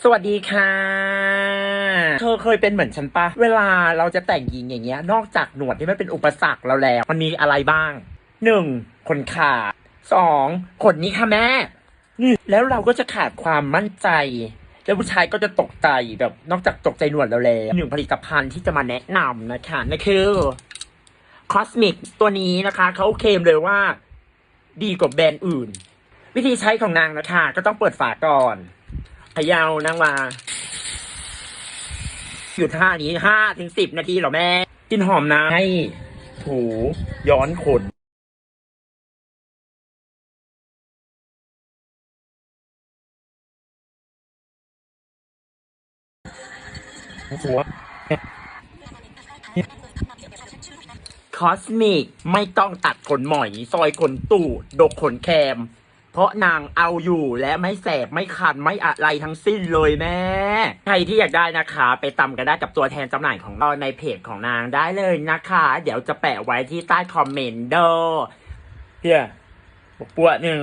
สวัสดีค่ะ เธอเคยเป็นเหมือนฉันปะ เวลาเราจะแต่งหญิงอย่างเงี้ย นอกจากหนวดที่มันเป็นอุปสรรคเราแล้ว มันมีอะไรบ้าง หนึ่งขนขาสองขนนี้ค่ะแม่ แล้วเราก็จะขาดความมั่นใจ แล้วผู้ชายก็จะตกใจแบบนอกจากตกใจหนวดเราแล้วหนึ่งผลิตภัณฑ์ที่จะมาแนะนำนะคะนั่นคือคอสมิกตัวนี้นะคะเขาเคลมเลยว่า ดีกว่าแบรนด์อื่น วิธีใช้ของนางนะคะ ก็ต้องเปิดฝาก่อน เยาวนางมาอยู่ท่านี้ห้าถึงสิบนาทีเหรอแม่กินหอมนะให้ถูย้อนขนหัวคอสมิก ไม่ต้องตัดขนหมอย ซอยขนตูดดกขนแคม เพราะนางเอาอยู่และไม่แสบไม่คันไม่อะไรทั้งสิ้นเลยแม่ ใครที่อยากได้นะคะ ไปตำกันได้กับตัวแทนจำหน่ายของเราในเพจของนางได้เลยนะคะ เดี๋ยวจะแปะไว้ที่ใต้คอมเมนต์เด้อเฮียปวดหนึ่ง